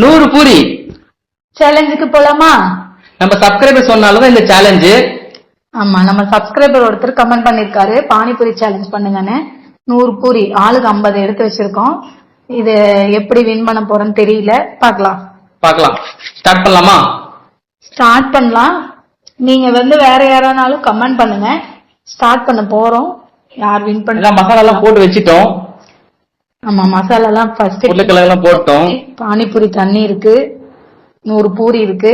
நூறு பூரி. சேலஞ்சுக்கு போலாமா? நம்ம சப்ஸ்கிரைபர் சொன்னாலும் இந்த சேலஞ்சு ஆமா நம்ம சப்ஸ்கிரைபர் ஒருத்தர் கமெண்ட் பண்ணிருக்காரு. பானிபூரி சேலஞ்ச் பண்ணுங்கன்னு. நூறு பூரி. ஆளுக்கு ஐம்பது எடுத்து வச்சிருக்கோம். இது எப்படி வின் பண்ண போறோம்னு தெரியல. பார்க்கலாம். பார்க்கலாம். ஸ்டார்ட் பண்ணலாமா? ஸ்டார்ட் பண்ணலாம். நீங்க வந்து வேற யாரானாலும் கமெண்ட் பண்ணுங்க. ஸ்டார்ட் பண்ண போறோம். யார் வின் பண்ண மசாலா எல்லாம் போட்டு வச்சிட்டோம். ஆமா மசாலா எல்லாம் ஃபர்ஸ்ட் உருளைக்கிழங்கு போட்டோம். பானிபூரி தண்ணி இருக்கு நூறு பூரி இருக்கு.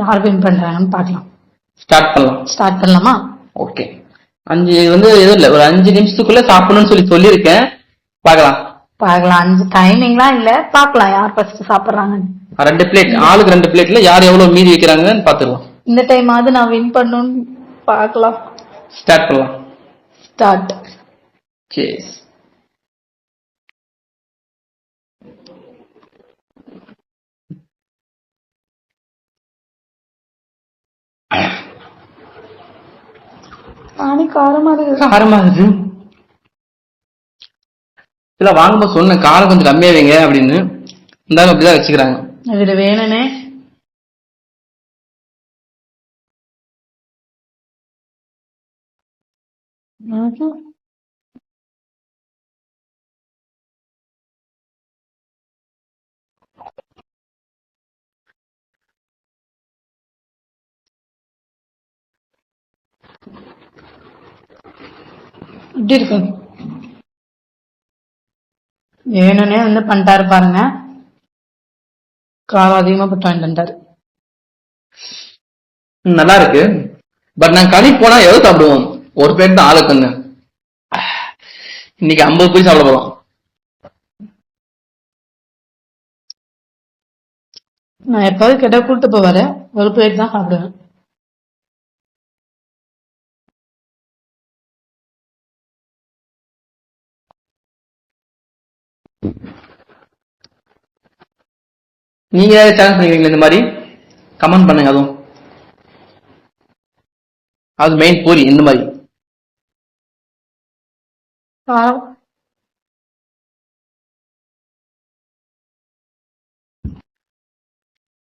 யார் வின் பண்றாங்கன்னு பார்க்கலாம். ஸ்டார்ட் பண்ணலாம். ஸ்டார்ட் பண்ணலாமா? ஓகே அஞ்சு இது வந்து எதுவும் இல்ல. ஒரு அஞ்சு நிமிஷத்துக்குள்ள சாப்பிடணும்னு சொல்லி சொல்லியிருக்கேன். பார்க்கலாம். பார்க்கலாம். அஞ்சு டைமிங்லாம் இல்ல. பார்க்கலாம். யார் ஃபர்ஸ்ட் சாப்பிடுறாங்கன்னு. ரெண்டு பிளேட் ஆளுக்கு ரெண்டு பிளேட்ல யார் எவ்வளவு மீதி வைக்கிறாங்கன்னு பாத்துருவோம் இந்த டைமாவது நான் வின் பண்ணணும்னு பார்க்கலாம். ஸ்டார்ட் பண்ணலாம். ஸ்டார்ட் சரி பானி காரமா இருக்கு காரமா இருக்கு இல்ல வாங்கும்போது சொன்னேன் காரம் கொஞ்சம் கம்மியா வைங்க அப்படின்னு இந்தாங்க அப்படிதான் வச்சுக்கிறாங்க. இதுல வேணுனே ம்ஹும். இப்படி இருக்கு. வேணுனே வந்து பண்ணிட்டாரு பாருங்க. காரம் அதிகமா போட்டு வாங்கிட்டு நல்லா இருக்கு. பட் நான் கடைக்கு போனா எவ்வளவு சாப்பிடுவோம்? ஒரு பிளேட் தான் ஆளுக்கு ஒண்ணு இன்னைக்கு ஐம்பது போய் சாப்பிட போறோம். நான் எப்பாவது கேட்டா கூட்டு போவாரு. ஒரு பிளேட் தான் சாப்பிடுவேன். நீங்க ஏதாவது சேலஞ்ச் பண்ணிக்கிறீங்களா இந்த மாதிரி? கமெண்ட் பண்ணுங்க அதுவும். அது மெயின் பூரி இந்த மாதிரி.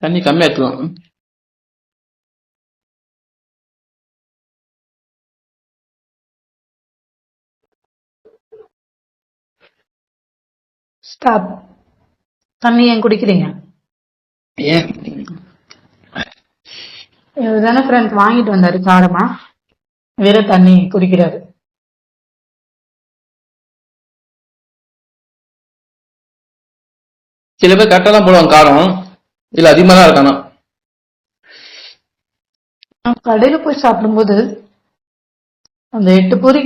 தண்ணி கம்மியா எடுத்துக்கலாம். ஸ்டாப் தண்ணி ஏன் குடிக்கிறீங்க? ஏன்? இதுதானே ஃப்ரெண்ட் வாங்கிட்டு வந்தாரு காரமா வெறும் தண்ணி குடிக்கிறாரு. சில பேர் கரெக்டா தான் போடுவாங்க காரம். இல்ல அதிகமா தான் இருக்கானா? கடையில போய் சாப்பிடும்போது அந்த எட்டு பூரி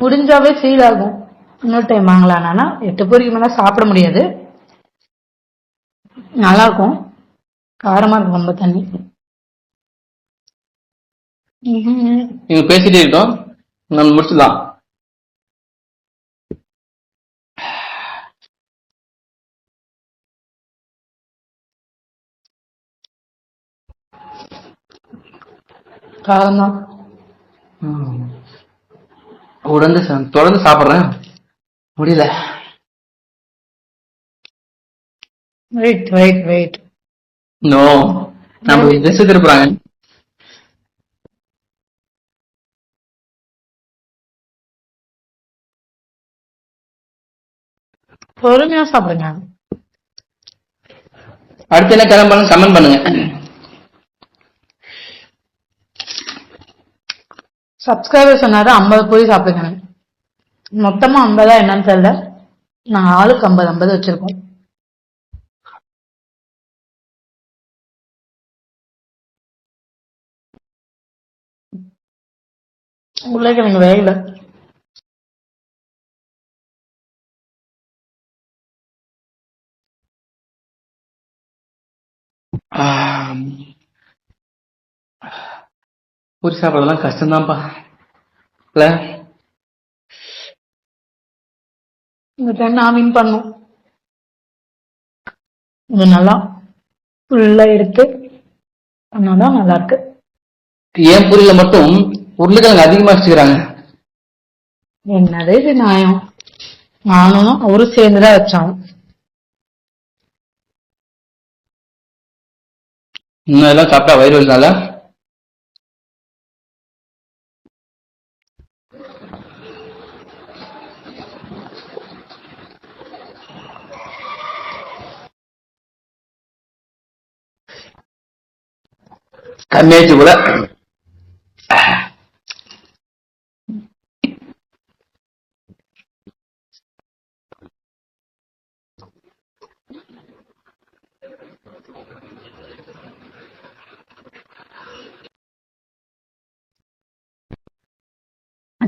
முடிஞ்சாவே ஃபீல் ஆகும். இன்னொரு டைம் வாங்கலாம்னா எட்டு பூரிக்கு மேல சாப்பிட முடியாது. நல்லா இருக்கும் காரமா இருக்கும் ரொம்ப தண்ணி. நீங்க பேசிட்டே இருக்கோம் நம்ம முடிச்சிடலாம். காரம் தான் உடந்து தொடர்ந்து சாப்பிடுறேன். முடியல. வெயிட் வெயிட் வெயிட் நோ நம்ம ட்ரெஸ் திருப்புறாங்க பொறுமையா சாப்பிடுங்க. அடுத்து என்ன கிளம்பணும் கமெண்ட் பண்ணுங்க. சப்ஸ்கிரைபர் சொன்னாரு ஐம்பது பூரி சாப்பிடுங்க மொத்தமா ஐம்பதா என்னன்னு தெரியல. நாங்க ஆளுக்கு ஐம்பது ஐம்பது வச்சிருக்கோம். உருளைக்கிழங்கு வேகல. பூரி சாப்பிடறதெல்லாம் கஷ்டம்தான்ப்பா இல்ல இந்த டைம் நான் வின் பண்ணும் இது நல்லா ஃபுல்லா எடுத்து பண்ணாதான் நல்லா இருக்கு என் பூரியில மட்டும் உருளைக்கிழங்கு அதிகமா வச்சுக்கிறாங்க என்னது நியாயம்? நானும் அவரும் சேர்ந்துதான் வச்சான் இன்னும் சாப்பிட்டா வயிறு வலினால கம்மியாச்சு போல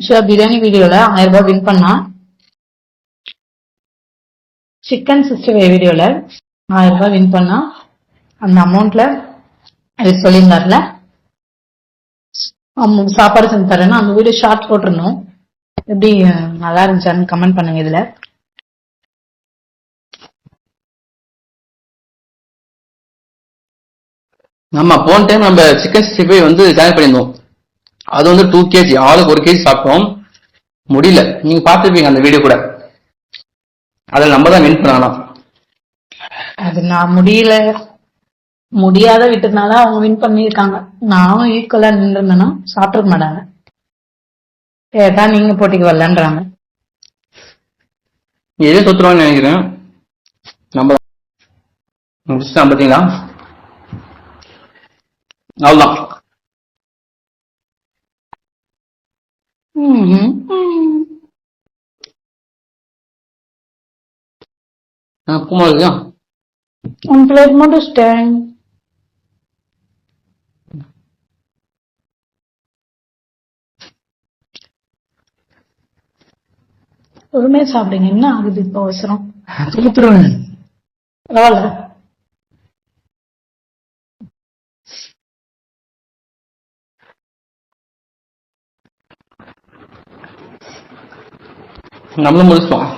ஆக்சுவலா பிரியாணி வீடியோல ஆயிரம் ரூபாய் வின் பண்ணா. சிக்கன் சிக்ஸ்டி ஃபைவ் வீடியோல ஆயிரம் ரூபாய் வின் பண்ணா. அந்த அமௌண்ட்ல அது சொல்லியிருந்தார்ல. சாப்பாடு செஞ்சு தரேன்னா அந்த வீடியோ ஷார்ட் போட்டிருந்தோம். எப்படி நல்லா இருந்துச்சான்னு கமெண்ட் பண்ணுங்க இதுல. நம்ம போன டைம் நம்ம சிக்கன் சிக்ஸ்டி ஃபைவ் வந்து ஜாயின் பண்ணியிருந்தோம். அது வந்து டூ கேஜி ஆளுக்கு ஒரு கேஜி சாப்பிட்டோம். முடியல. நீங்க பார்த்துருப்பீங்க அந்த வீடியோ கூட. அதில் நம்ம தான் வின் பண்ணலாம் அது நான் முடியல. முடியாத விட்டதுனால அவங்க வின் பண்ணியிருக்காங்க. நானும் ஈக்குவலா நின்றுருந்தேன்னா சாப்பிட்டுக்க மாட்டாங்க. கேட்டா நீங்க போட்டிக்கு வரலன்றாங்க. எதையும் சொத்துருவான்னு நினைக்கிறேன். நம்ம முடிச்சுட்டான் பார்த்தீங்களா அவ்வளோதான் ம்ஹும். பூமா இருக்குதா உன் பிளேட் முடிச்சிட்டேன் பொறுமையா சாப்பிடுங்க. என்ன ஆகுது இப்போ அவசரம்? பரவாயில்ல. நம்மளும் முடிச்சிட்டோம்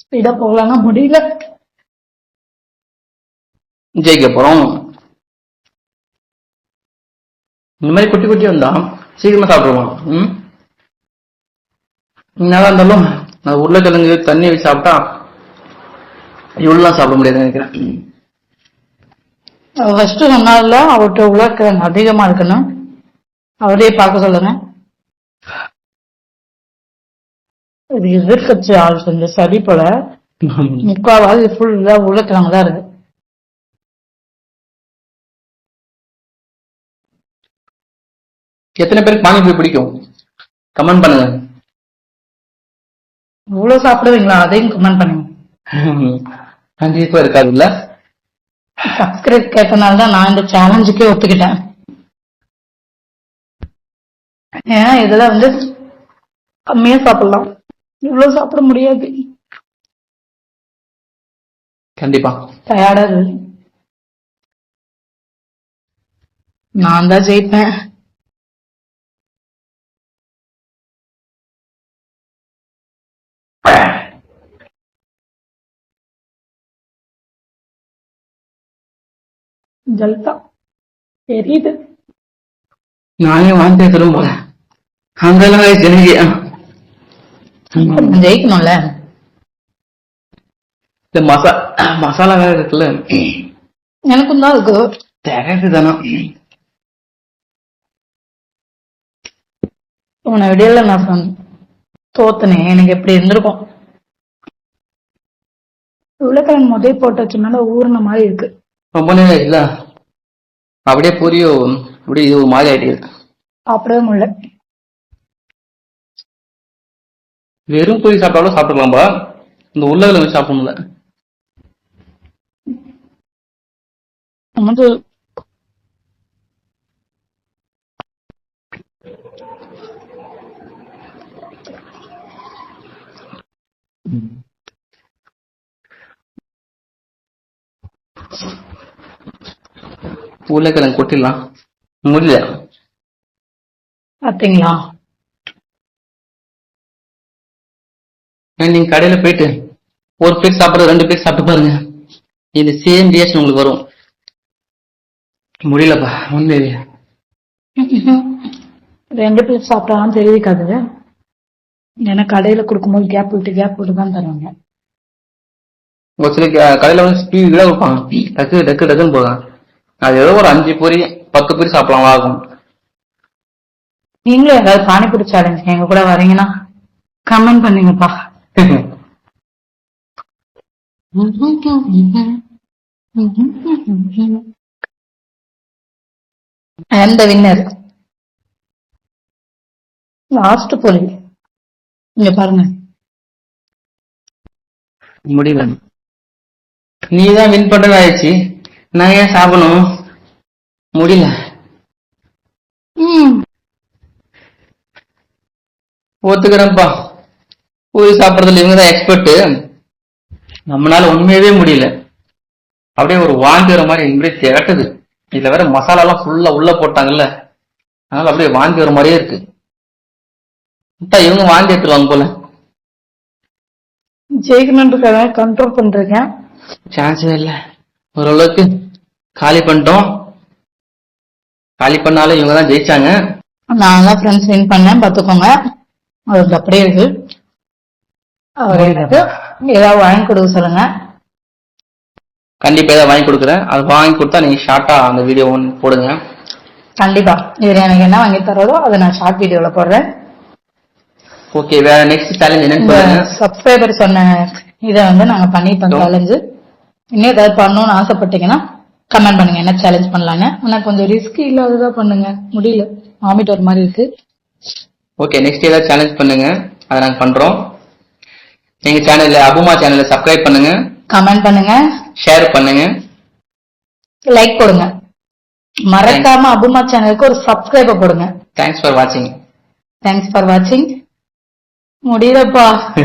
ஸ்பீடா போகலாம்னா முடியல. ஜெயிக்க போறோம். இந்த மாதிரி குட்டி குட்டி வந்தா சீக்கிரமா சாப்பிடுவோம். ம்? இருந்தாலும் நான் உருளைக்கிழங்கு தண்ணி வச்சு சாப்பிட்டா இவ்வளோலாம் சாப்பிட முடியாது நினைக்கிறேன். ஃபர்ஸ்ட் சொன்னார்ல அவர்கிட்ட உலக்கிழங்கு அதிகமா இருக்கணும். அவரே பார்க்க சொல்லுங்க. இது எதிர்கட்சி ஆள் செஞ்ச சரி போல. முக்காவாசி ஃபுல்லா உருளைக்கிழங்கு தான் இருக்கு. எத்தனை பேருக்கு பானிபூரி பிடிக்கும்? கமெண்ட் பண்ணுங்க. இவ்வளவு சாப்பிடுவீங்களா? அதையும் கமெண்ட் பண்ணுங்க. கண்டிப்பா இருக்காது இல்ல சப்ஸ்கிரைப் கேட்டனால தான் நான் இந்த சேலஞ்சுக்கே ஒத்துக்கிட்டேன். ஏன்னா இதுல வந்து கம்மியா சாப்பிடலாம். இவ்வளவு சாப்பிட முடியாது. கண்டிப்பா. டயர்டா நான் தான் ஜெயிப்பேன். ஜல்தா. தெரியுது. நானே வாந்தி தரும் போல அங்கெல்லாம் எனக்கு ஜெயிக்கணும்ல? இந்த மசா மசாலா வேற இருக்குல்ல. எனக்கும் தான் இருக்கு. திகட்டு தானே? உன விடியல நான் சொன்னேன் தோத்துனேன். எனக்கு எப்படி இருந்திருக்கும்? உருளைக்கிழங்கு முதல் போட்டு வச்சனால ஊறின மாதிரி இருக்கு. ரொம்ப நேரம் இல்ல. அப்படியே பூரியோ. அப்படியே இது ஒரு மாதிரி ஆயிட்டு சாப்பிடவே முடியல. வெறும் பூரி சாப்பிட்டாலும் சாப்பிட்டுக்கலாம்பா. இந்த உருளைக்கிழங்கு சாப்பிடணும்ல வந்து உருளைக்கிழங்கு கொட்டிடலாம். முடியல. பாத்தீங்களா? நீங்க கடையில போயிட்டு ஒரு பிளேட் சாப்பிடுறது ரெண்டு பிளேட் சாப்பிட்டு பாருங்க. இது சேம் ரியாக்ஷன் உங்களுக்கு வரும். முடியலப்பா உண்மையிலே ரெண்டு பேர் சாப்பிட்டாலும் தெரிவிக்காது ஏன்னா கடையில கொடுக்கும்போது கேப் விட்டு கேப் விட்டு தான் தருவாங்க. ஒரு சில கடையில வந்து ஸ்பீடாக கொடுப்பாங்க. டக்கு டக்கு டக்குன்னு போதும் அது ஏதோ ஒரு அஞ்சு பொரி பத்து பொரி சாப்பிடலாம் ஆகும் நீங்களும் ஏதாவது பானிபூரி சேலஞ்ச் எங்க கூட வரீங்கன்னா கமெண்ட் பண்ணுங்கப்பா. அண்ட் த வின்னர் லாஸ்ட் பொலி இங்க பாருங்க. முடியல நீ தான் வின் பண்றது ஆயிடுச்சு நான் ஏன் சாப்பிடணும்? முடியல. ஒத்துக்கிறேன்ப்பா. பூரி சாப்பிட்றதுல இவங்க தான் எக்ஸ்பர்ட் நம்மளால உண்மையவே முடியல. அப்படியே ஒரு வாந்தி வர மாதிரி இப்படியே திரட்டுது. இதுல வேற மசாலா எல்லாம் ஃபுல்லா உள்ள போட்டாங்கல்ல. அதனால அப்படியே வாந்தி வர மாதிரியே இருக்கு. விட்டா இவங்க வாந்தி எடுத்துருவாங்க போல. ஜெயிக்கணுன்றதுக்காக கண்ட்ரோல் பண்றேன் சான்ஸே இல்ல. ஓரளவுக்கு காலி பண்ணிட்டோம். காலி பண்ணாலும் இவங்க தான் ஜெயிச்சாங்க. நான் தான் ஃப்ரெண்ட்ஸ் வின் பண்ணேன் பாத்துக்கோங்க அவருக்கு அப்படியே இருக்கு. அவர் எனக்கு ஏதாவது வாங்கி கொடுக்க சொல்லுங்க. கண்டிப்பா ஏதாவது வாங்கி கொடுக்குறேன். அது வாங்கி கொடுத்தா நீங்க ஷார்ட்டா அந்த வீடியோ ஒன்று போடுங்க. கண்டிப்பா. இவர் எனக்கு என்ன வாங்கி தராரோ அதை நான் ஷார்ட் வீடியோல போடுறேன். ஓகே வேற நெக்ஸ்ட் சேலஞ்ச் என்னன்னு பாருங்க சப்ஸ்கிரைபர் சொன்ன இதை வந்து நாங்க பண்ணிட்டோம் சேலஞ்சு இன்னும் ஏதாவது பண்ணணும்னு ஆசைப்பட்டீங்கன்னா கமெண்ட் பண்ணுங்க. என்ன சேலஞ்ச் பண்ணலாங்க ஆனா கொஞ்சம் ரிஸ்க் இல்லாததா பண்ணுங்க. முடியல. வாமிட் ஒரு மாதிரி இருக்கு. ஓகே நெக்ஸ்ட் ஏதாவது சேலஞ்ச் பண்ணுங்க. அதை நாங்க பண்றோம். எங்க சேனல்ல அபுமா சேனலை சப்ஸ்கிரைப் பண்ணுங்க. கமெண்ட் பண்ணுங்க. ஷேர் பண்ணுங்க. லைக் கொடுங்க மறக்காம அபுமா சேனலுக்கு ஒரு சப்ஸ்கிரைபர் போடுங்க. தேங்க்ஸ் ஃபார் வாட்சிங் தேங்க்ஸ் ஃபார் வாட்சிங் முடியலப்பா.